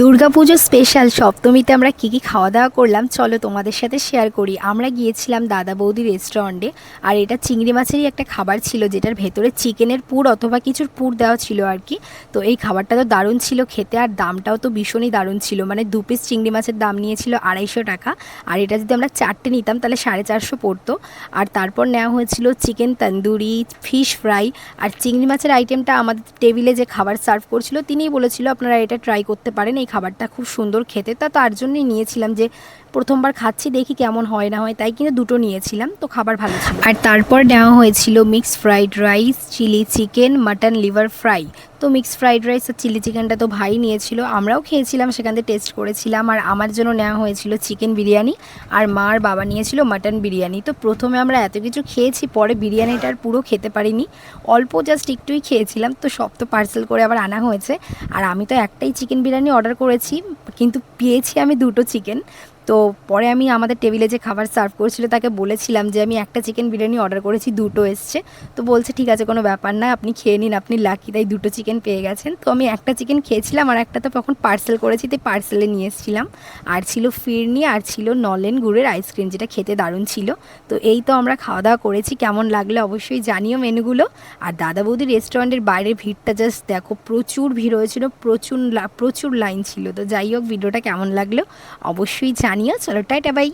Durga Puja special সপ্তমীতে আমরা কী কী খাওয়া দাওয়া করলাম, চলো তোমাদের সাথে শেয়ার করি। আমরা গিয়েছিলাম দাদা বৌদি রেস্টুরেন্টে আর এটা চিংড়ি মাছেরই একটা খাবার ছিল, যেটার ভেতরে চিকেনের পুর অথবা কিছুর পুর দেওয়া ছিল আর কি। তো এই খাবারটা তো দারুণ ছিল খেতে, আর দামটাও তো ভীষণই দারুণ ছিল। মানে দু পিস চিংড়ি মাছের দাম নিয়েছিল আড়াইশো টাকা। আর এটা যদি আমরা চারটে নিতাম, তাহলে সাড়ে চারশো পড়তো। আর তারপর নেওয়া হয়েছিল চিকেন তন্দুরি ফিশ ফ্রাই আর চিংড়ি মাছের আইটেমটা আমাদের টেবিলে যে খাবার সার্ভ করছিল, তিনিই বলেছিল, আপনারা এটা ট্রাই করতে পারেন। এই খাবারটা খুব সুন্দর খেতে। তা তার জন্যই নিয়েছিলাম যে, প্রথমবার খাচ্ছি, দেখি কেমন হয় না হয়, তাই কিনে দুটো নিয়েছিলাম, তো খাবার ভালো ছিল। আর তারপর নেওয়া হয়েছিল mix fried rice chilli chicken mutton liver fry তো মিক্স ফ্রাইড রাইস আর চিলি চিকেনটা তো ভাই নিয়েছিল, আমরাও খেয়েছিলাম, সেখান থেকে টেস্ট করেছিলাম। আর আমার জন্য নেওয়া হয়েছিল চিকেন বিরিয়ানি, আর মা আর বাবা নিয়েছিল মাটন বিরিয়ানি। তো প্রথমে আমরা এত কিছু খেয়েছি, পরে বিরিয়ানিটা পুরো খেতে পারিনি। অল্প জাস্ট একটুই খেয়েছিলাম, তো সব তো পার্সেল করে আবার আনা হয়েছে। আর আমি তো একটাই চিকেন বিরিয়ানি অর্ডার করেছি কিন্তু পেয়েছি আমি দুটো চিকেন তো পরে আমি আমাদের টেবিলে যে খাবার সার্ভ করছিল তাকে বলেছিলাম যে, আমি একটা চিকেন বিরিয়ানি অর্ডার করেছি, দুটো এসছে। তো বলছে, ঠিক আছে, কোনো ব্যাপার না, আপনি খেয়ে নিন, আপনি লাকি, তাই দুটো চিকেন পেয়ে গেছেন। তো আমি একটা চিকেন খেয়েছিলাম আর একটা তো তখন পার্সেল করেছি, তাই পার্সেলে নিয়ে এসেছিলাম। আর ছিল ফিরনি, আর ছিল নলেন গুড়ের আইসক্রিম যেটা খেতে দারুণ ছিল। তো এই তো আমরা খাওয়া দাওয়া করেছি, কেমন লাগল অবশ্যই জানিও মেনুগুলো। আর দাদা বৌদি রেস্টুরেন্টের বাইরের ভিড়টা জাস্ট দেখো, প্রচুর ভিড় হয়েছিল, প্রচুর প্রচুর লাইন ছিল। তো যাই হোক, ভিডিওটা কেমন লাগল অবশ্যই জানিও চলো টাইটা বাই